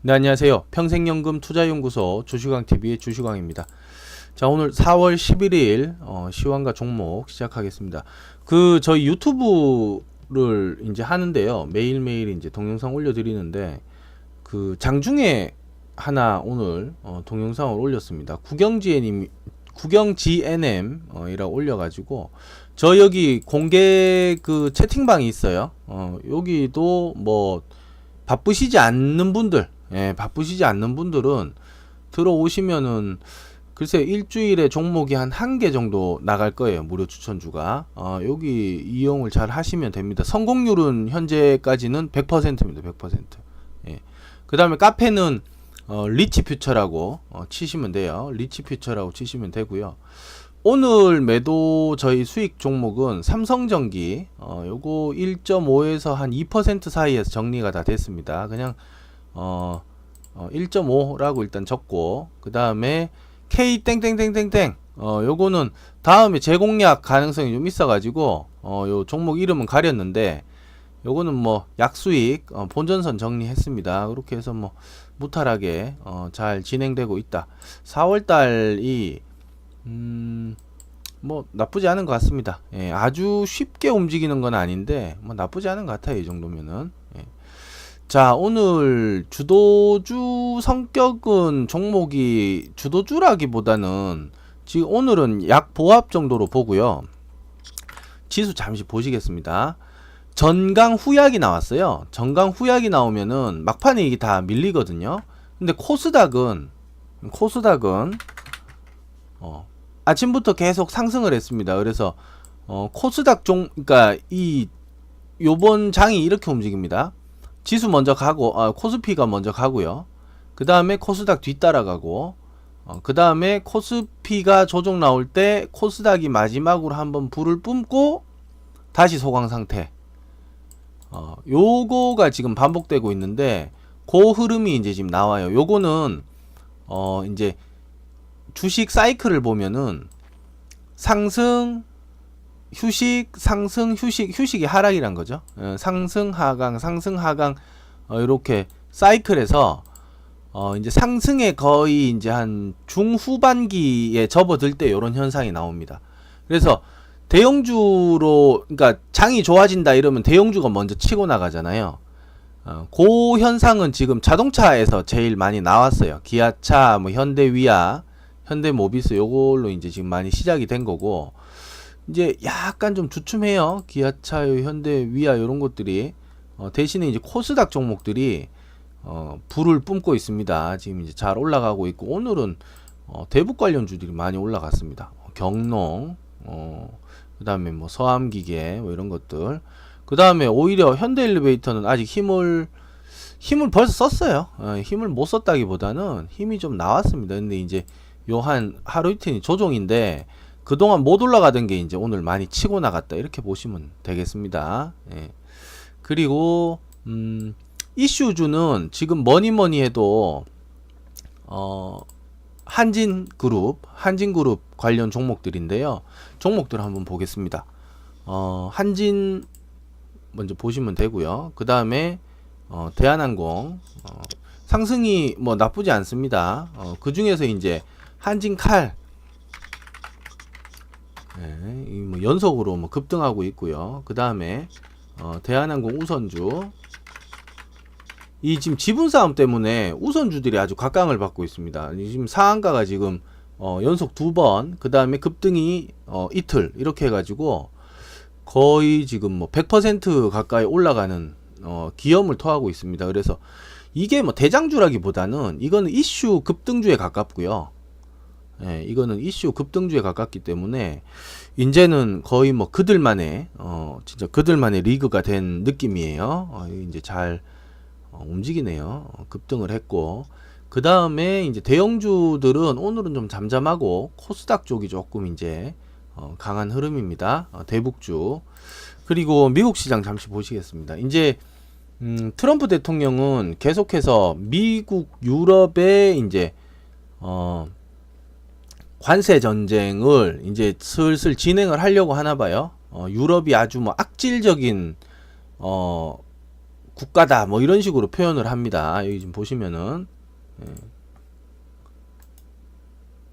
네, 안녕하세요. 평생연금 투자연구소 주식왕TV의 주식왕입니다. 자, 오늘 4월 11일, 어, 시황과 종목 시작하겠습니다. 그, 저희 유튜브를 이제 하는데요. 매일매일 이제 동영상 올려드리는데, 그, 장중에 하나 오늘, 어, 동영상을 올렸습니다. 구경지NM, 구경GNM, 어, 이라 올려가지고, 저 여기 공개 그 채팅방이 있어요. 어, 여기도 뭐, 바쁘시지 않는 분들, 예, 바쁘시지 않는 분들은 들어오시면은 글쎄 일주일에 종목이 한 한 개 정도 나갈 거예요. 무료 추천주가. 어, 여기 이용을 잘 하시면 됩니다. 성공률은 현재까지는 100%입니다. 100%. 예. 그 다음에 카페는 어, 리치 퓨처라고 어, 치시면 돼요. 리치 퓨처라고 치시면 되고요. 오늘 매도 저희 수익 종목은 삼성전기 어 요거 1.5에서 한 2% 사이에서 정리가 다 됐습니다. 그냥 어, 어 1.5라고 일단 적고 그 다음에 K 땡땡땡땡땡 어 요거는 다음에 재공략 가능성이 좀 있어 가지고 어요 종목 이름은 가렸는데 요거는 뭐 약수익 어, 본전선 정리했습니다. 그렇게 해서 뭐 무탈하게 어, 잘 진행되고 있다. 4월 달이 음, 뭐 나쁘지 않은 것 같습니다. 예, 아주 쉽게 움직이는 건 아닌데 뭐 나쁘지 않은 것 같아요. 이 정도면은. 예. 자, 오늘 주도주 성격은 종목이 주도주라기보다는 지금 오늘은 약 보합 정도로 보고요. 지수 잠시 보시겠습니다. 전강 후약이 나왔어요. 전강 후약이 나오면은 막판에 이게 다 밀리거든요. 근데 코스닥은 코스닥은 어, 아침부터 계속 상승을 했습니다. 그래서 어, 코스닥 종, 그러니까 이 요번 장이 이렇게 움직입니다. 지수 먼저 가고, 아, 코스피가 먼저 가고요. 그 다음에 코스닥 뒤따라가고, 어, 그 다음에 코스피가 조정 나올 때 코스닥이 마지막으로 한번 불을 뿜고 다시 소강 상태. 어, 요거가 지금 반복되고 있는데 그 흐름이 이제 지금 나와요. 요거는 어, 이제 주식 사이클을 보면은 상승 휴식 상승 휴식 휴식이 하락이란 거죠. 어, 상승 하강 상승 하강 어, 이렇게 사이클에서 어 이제 상승에 거의 이제 한 중후반기에 접어들 때 이런 현상이 나옵니다. 그래서 대형주로 그러니까 장이 좋아진다 이러면 대형주가 먼저 치고 나가잖아요. 어, 그 현상은 지금 자동차에서 제일 많이 나왔어요. 기아차, 뭐 현대위아, 현대모비스 요걸로 이제 지금 많이 시작이 된 거고 이제 약간 좀 주춤해요. 기아차, 현대 위아 이런 것들이 어, 대신에 이제 코스닥 종목들이 어, 불을 뿜고 있습니다. 지금 이제 잘 올라가고 있고 오늘은 어, 대북 관련 주들이 많이 올라갔습니다. 어, 경농, 어, 그다음에 뭐 서암기계 뭐 이런 것들. 그다음에 오히려 현대 엘리베이터는 아직 힘을 힘을 벌써 썼어요. 어, 힘을 못 썼다기보다는 힘이 좀 나왔습니다. 근데 이제 요 한 하루 이틀이 조정인데 그동안 못 올라가던 게 이제 오늘 많이 치고 나갔다 이렇게 보시면 되겠습니다. 예. 그리고 음, 이슈주는 지금 뭐니 뭐니 해도 어 한진 그룹, 한진 그룹 관련 종목들인데요. 종목들 한번 보겠습니다. 어 한진 먼저 보시면 되고요. 그 다음에 어 대한항공 어, 상승이 뭐 나쁘지 않습니다. 어, 그 중에서 이제 한진칼 네, 이뭐 연속으로 뭐 급등하고 있고요. 그 다음에 어, 대한항공 우선주 이 지금 지분 싸움 때문에 우선주들이 아주 각광을 받고 있습니다. 지금 상한가가 지금 어, 연속 두 번, 그 다음에 급등이 어, 이틀 이렇게 해가지고 거의 지금 뭐 100% 가까이 올라가는 어, 기염을 토하고 있습니다. 그래서 이게 뭐 대장주라기보다는 이거는 이슈 급등주에 가깝고요. 예, 이거는 이슈 급등주에 가깝기 때문에 이제는 거의 뭐 그들만의 어 진짜 그들만의 리그가 된 느낌이에요. 어, 이제 잘 어, 움직이네요. 어, 급등을 했고 그 다음에 이제 대형주들은 오늘은 좀 잠잠하고 코스닥 쪽이 조금 이제 어, 강한 흐름입니다. 어, 대북주 그리고 미국 시장 잠시 보시겠습니다. 이제 음, 트럼프 대통령은 계속해서 미국 유럽에 이제 어 관세 전쟁을 이제 슬슬 진행을 하려고 하나 봐요. 어, 유럽이 아주 뭐 악질적인 어, 국가다 뭐 이런 식으로 표현을 합니다. 여기 지금 보시면은 예.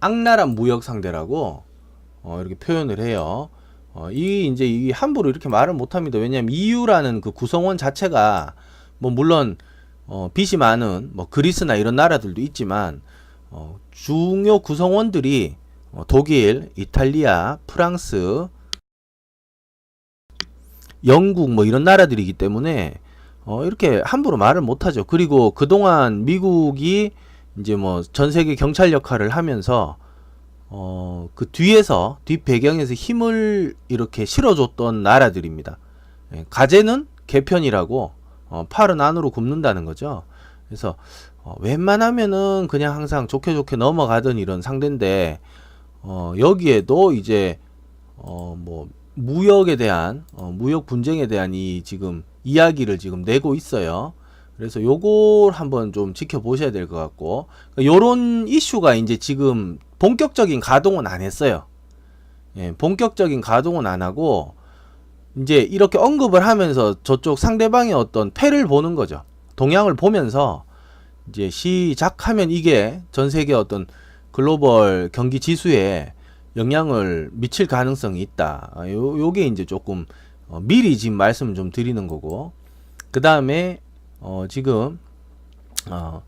악랄한 무역 상대라고 어, 이렇게 표현을 해요. 어, 이 이제 이 함부로 이렇게 말을 못 합니다. 왜냐하면 EU라는 그 구성원 자체가 뭐 물론 어, 빚이 많은 뭐 그리스나 이런 나라들도 있지만 어, 중요 구성원들이 어, 독일, 이탈리아, 프랑스, 영국 뭐 이런 나라들이기 때문에 어, 이렇게 함부로 말을 못하죠. 그리고 그동안 미국이 이제 뭐 전 세계 경찰 역할을 하면서 어, 그 뒤에서 뒷 배경에서 힘을 이렇게 실어줬던 나라들입니다. 예, 가제는 개편이라고 어, 팔은 안으로 굽는다는 거죠. 그래서 어, 웬만하면은 그냥 항상 좋게 좋게 넘어가던 이런 상대인데 어, 여기에도 이제 어, 뭐 무역에 대한 어, 무역 분쟁에 대한 이 지금 이야기를 지금 내고 있어요. 그래서 요걸 한번 좀 지켜보셔야 될 것 같고 요런 이슈가 이제 지금 본격적인 가동은 안 했어요. 예, 본격적인 가동은 안 하고 이제 이렇게 언급을 하면서 저쪽 상대방의 어떤 패를 보는 거죠. 동향을 보면서 이제 시작하면 이게 전 세계 어떤 글로벌 경기 지수에 영향을 미칠 가능성이 있다. 아, 요, 요게 이제 조금 어, 미리 지금 말씀을 좀 드리는 거고 그 다음에 어, 지금 어,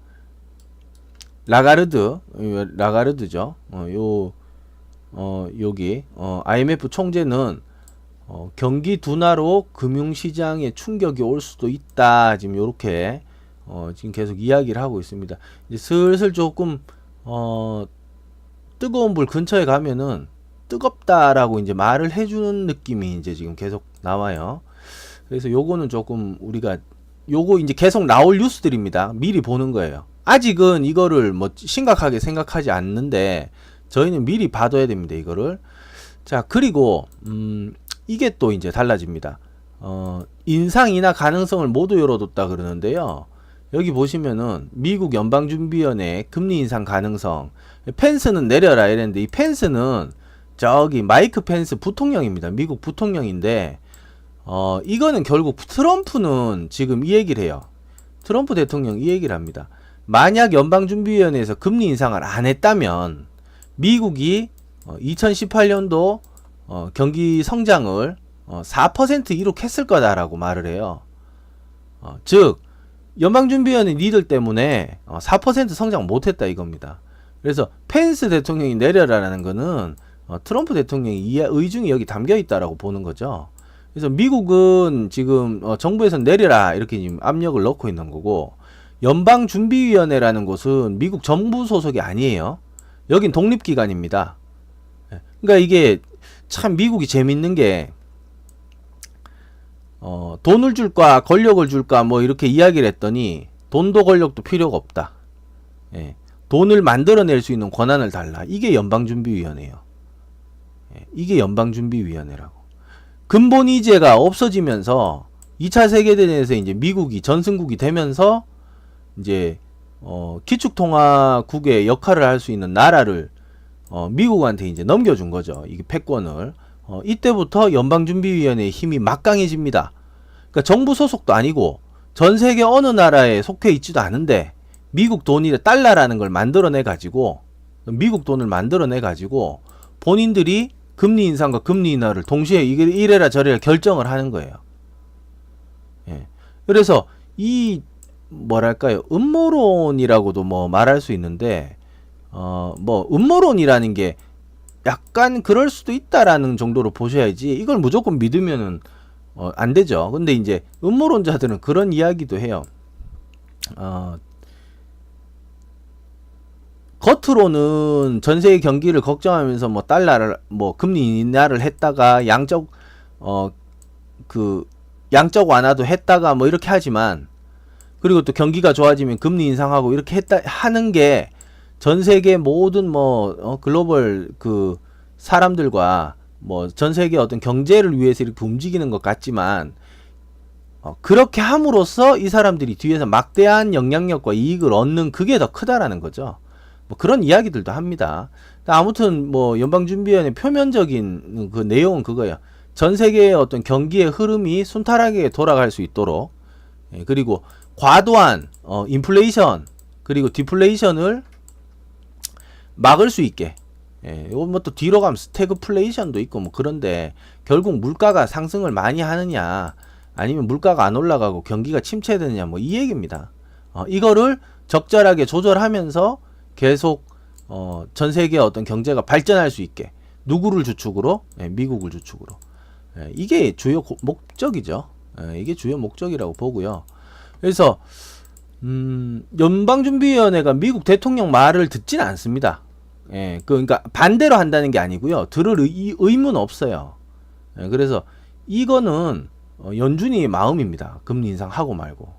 라가르드 어, 라가르드죠. 어, 요 어, 여기 어, IMF 총재는 어, 경기 둔화로 금융시장에 충격이 올 수도 있다. 지금 요렇게 어, 지금 계속 이야기를 하고 있습니다. 이제 슬슬 조금 어, 뜨거운 불 근처에 가면은 뜨겁다라고 이제 말을 해주는 느낌이 이제 지금 계속 나와요. 그래서 요거는 조금 우리가 요거 이제 계속 나올 뉴스들입니다. 미리 보는 거예요. 아직은 이거를 뭐 심각하게 생각하지 않는데 저희는 미리 봐둬야 됩니다. 이거를. 자, 그리고 음 이게 또 이제 달라집니다. 어, 인상 인하 가능성을 모두 열어뒀다 그러는데요. 여기 보시면은 미국 연방준비위원회 금리 인상 가능성 펜스는 내려라 이랬는데 이 펜스는 저기 마이크 펜스 부통령입니다. 미국 부통령인데 어 이거는 결국 트럼프는 지금 이 얘기를 해요. 트럼프 대통령 이 얘기를 합니다. 만약 연방준비위원회에서 금리 인상을 안 했다면 미국이 어, 2018년도 어, 경기 성장을 어, 4% 이룩했을 거다라고 말을 해요. 어, 즉 연방준비위원회 니들 때문에 어, 4% 성장 못했다 이겁니다. 그래서 펜스 대통령이 내려라라는 거는 어, 트럼프 대통령이 이 의중이 여기 담겨 있다라고 보는 거죠. 그래서 미국은 지금 어, 정부에서 내려라 이렇게 지금 압력을 넣고 있는 거고 연방준비위원회라는 곳은 미국 정부 소속이 아니에요. 여긴 독립기관입니다. 예. 그러니까 이게 참 미국이 재밌는 게 어, 돈을 줄까 권력을 줄까 뭐 이렇게 이야기를 했더니 돈도 권력도 필요가 없다. 예. 돈을 만들어낼 수 있는 권한을 달라. 이게 연방준비위원회예요. 예. 이게 연방준비위원회라고. 근본 이제가 없어지면서 2차 세계대전에서 이제 미국이 전승국이 되면서 이제 어, 기축통화국의 역할을 할 수 있는 나라를 어, 미국한테 이제 넘겨준 거죠. 이게 패권을. 어, 이때부터 연방준비위원회의 힘이 막강해집니다. 그러니까 정부 소속도 아니고 전 세계 어느 나라에 속해 있지도 않은데 미국 돈이 달러라는 걸 만들어내 가지고 미국 돈을 만들어내 가지고 본인들이 금리 인상과 금리 인하를 동시에 이래라 저래라 결정을 하는 거예요. 예. 그래서 이 뭐랄까요 음모론이라고도 뭐 말할 수 있는데 어 뭐 음모론이라는 게 약간 그럴 수도 있다라는 정도로 보셔야지 이걸 무조건 믿으면은 어, 안 되죠. 근데 이제 음모론자들은 그런 이야기도 해요. 어, 겉으로는 전 세계 경기를 걱정하면서 뭐 달러를 뭐 금리 인하를 했다가 양적 어 그 양적 완화도 했다가 뭐 이렇게 하지만 그리고 또 경기가 좋아지면 금리 인상하고 이렇게 했다 하는 게 전 세계 모든 뭐 어, 글로벌 그 사람들과 뭐 전 세계 어떤 경제를 위해서 이렇게 움직이는 것 같지만 어, 그렇게 함으로써 이 사람들이 뒤에서 막대한 영향력과 이익을 얻는 그게 더 크다라는 거죠. 뭐 그런 이야기들도 합니다. 아무튼 뭐 연방준비위원회 표면적인 그 내용은 그거예요. 전 세계의 어떤 경기의 흐름이 순탄하게 돌아갈 수 있도록 예, 그리고 과도한 어, 인플레이션 그리고 디플레이션을 막을 수 있게 예, 이건 뭐 또 뒤로 가면 스태그플레이션도 있고 뭐 그런데 결국 물가가 상승을 많이 하느냐 아니면 물가가 안 올라가고 경기가 침체되느냐 뭐 이 얘기입니다. 어, 이거를 적절하게 조절하면서 계속 어, 전 세계 어떤 경제가 발전할 수 있게 누구를 주축으로 예, 미국을 주축으로 예, 이게 주요 고- 목적이죠. 예, 이게 주요 목적이라고 보고요. 그래서 음, 연방준비위원회가 미국 대통령 말을 듣지는 않습니다. 예, 그, 그러니까 반대로 한다는 게 아니고요. 들을 의, 의무는 없어요. 예, 그래서 이거는 어, 연준이 마음입니다. 금리 인상하고 말고.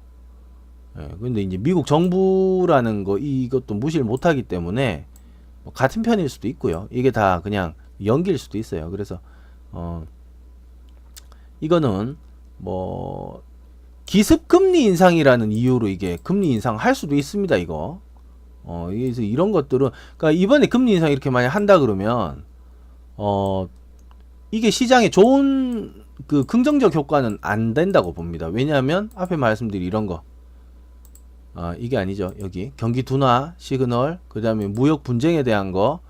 예, 근데 이제 미국 정부라는 거 이것도 무시를 못 하기 때문에 뭐 같은 편일 수도 있고요. 이게 다 그냥 연기일 수도 있어요. 그래서 어 이거는 뭐 기습 금리 인상이라는 이유로 이게 금리 인상 할 수도 있습니다. 이거 어 그래서 이런 것들은 그러니까 이번에 금리 인상 이렇게 많이 한다 그러면 어 이게 시장에 좋은 그 긍정적 효과는 안 된다고 봅니다. 왜냐하면 앞에 말씀드린 이런 거 아, 이게 아니죠. 여기 경기 둔화 시그널, 그다음에 무역 분쟁에 대한 거,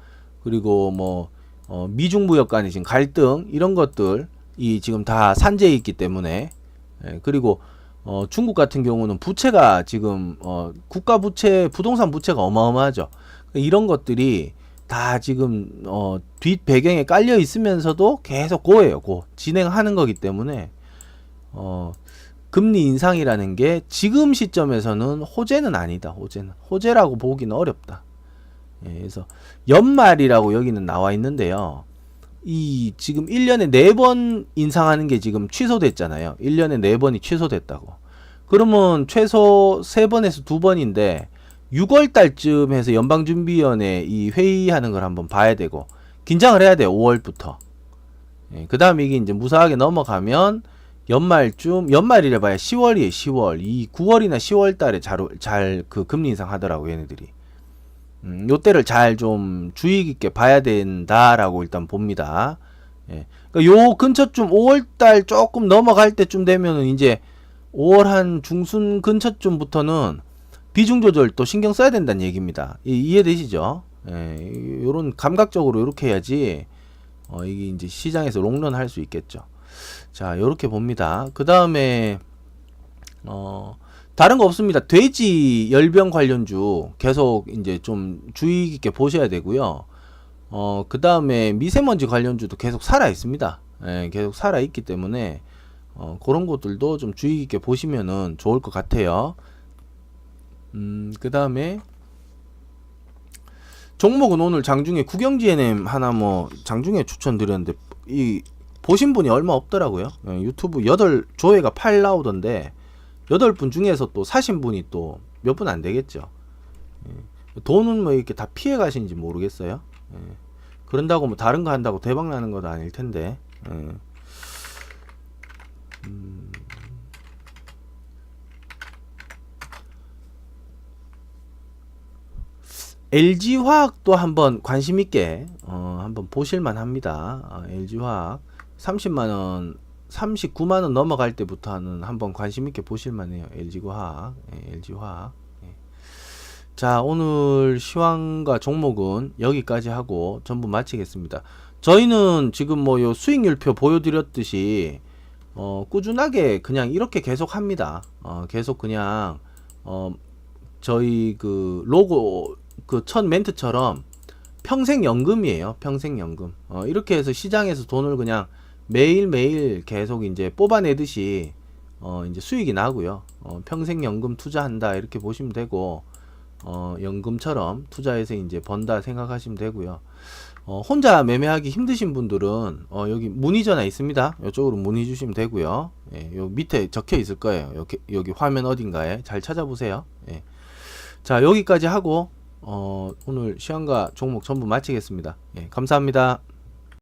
그리고 뭐 어, 미중 무역 간의 지금 갈등 이런 것들 이 지금 다 산재해 있기 때문에 예, 그리고 어, 중국 같은 경우는 부채가 지금 어, 국가 부채, 부동산 부채가 어마어마하죠. 이런 것들이 다 지금 어, 뒷 배경에 깔려 있으면서도 계속 고예요. 고 진행하는 거기 때문에 어, 금리 인상이라는 게 지금 시점에서는 호재는 아니다. 호재는 호재라고 보기는 어렵다. 예, 그래서 연말이라고 여기는 나와 있는데요. 이 지금 1년에 4번 인상하는 게 지금 취소됐잖아요. 1년에 4번이 취소됐다고. 그러면 최소 3번에서 2번인데 6월 달쯤 해서 연방준비위원회 이 회의하는 걸 한번 봐야 되고 긴장을 해야 돼요. 5월부터. 예, 그 다음에 이게 이제 무사하게 넘어가면 연말쯤 연말이래 봐야 10월이에요. 10월. 이 9월이나 10월 달에 잘 그 금리 인상 하더라고 얘네들이. 음, 요때를 잘 좀 주의 깊게 봐야 된다라고 일단 봅니다. 예. 그러니까 요 근처쯤 5월 달 조금 넘어갈 때쯤 되면은 이제 5월 한 중순 근처쯤부터는 비중 조절 또 신경 써야 된다는 얘기입니다. 이, 이해되시죠? 예, 요런 감각적으로 이렇게 해야지 어, 이게 이제 시장에서 롱런 할 수 있겠죠. 자, 요렇게 봅니다. 그 다음에 어 다른 거 없습니다. 돼지 열병 관련주 계속 이제 좀 주의 깊게 보셔야 되고요. 어, 그 다음에 미세먼지 관련주도 계속 살아 있습니다. 예, 계속 살아 있기 때문에 어, 그런 것들도 좀 주의 깊게 보시면은 좋을 것 같아요. 음, 그 다음에 종목은 오늘 장중에 구경지 NM 하나 뭐 장중에 추천드렸는데 이 보신 분이 얼마 없더라고요. 예, 유튜브 8 조회가 8 나오던데 8분 중에서 또 사신 분이 또 몇 분 안 되겠죠. 예, 돈은 뭐 이렇게 다 피해 가시는지 모르겠어요. 예, 그런다고 뭐 다른 거 한다고 대박 나는 것도 아닐 텐데. 예. 음. LG화학도 한번 관심 있게 어, 한번 보실만 합니다. 어, LG화학 30만 원, 39만 원 넘어갈 때부터는 한번 관심 있게 보실만 해요. LG화학, 예, LG화학. 예. 자, 오늘 시황과 종목은 여기까지 하고 전부 마치겠습니다. 저희는 지금 뭐 요 수익률표 보여드렸듯이 어, 꾸준하게 그냥 이렇게 계속 합니다. 어, 계속 그냥 어, 저희 그 로고 그 첫 멘트처럼 평생연금이에요. 평생연금. 어, 이렇게 해서 시장에서 돈을 그냥 매일매일 계속 이제 뽑아내듯이 어, 이제 수익이 나고요. 어, 평생 연금 투자한다 이렇게 보시면 되고 어, 연금처럼 투자해서 이제 번다 생각하시면 되고요. 어, 혼자 매매하기 힘드신 분들은 어, 여기 문의 전화 있습니다. 이쪽으로 문의 주시면 되고요. 예, 요 밑에 적혀 있을 거예요. 여기, 여기 화면 어딘가에 잘 찾아보세요. 예. 자 여기까지 하고 어, 오늘 시황과 종목 전부 마치겠습니다. 예, 감사합니다.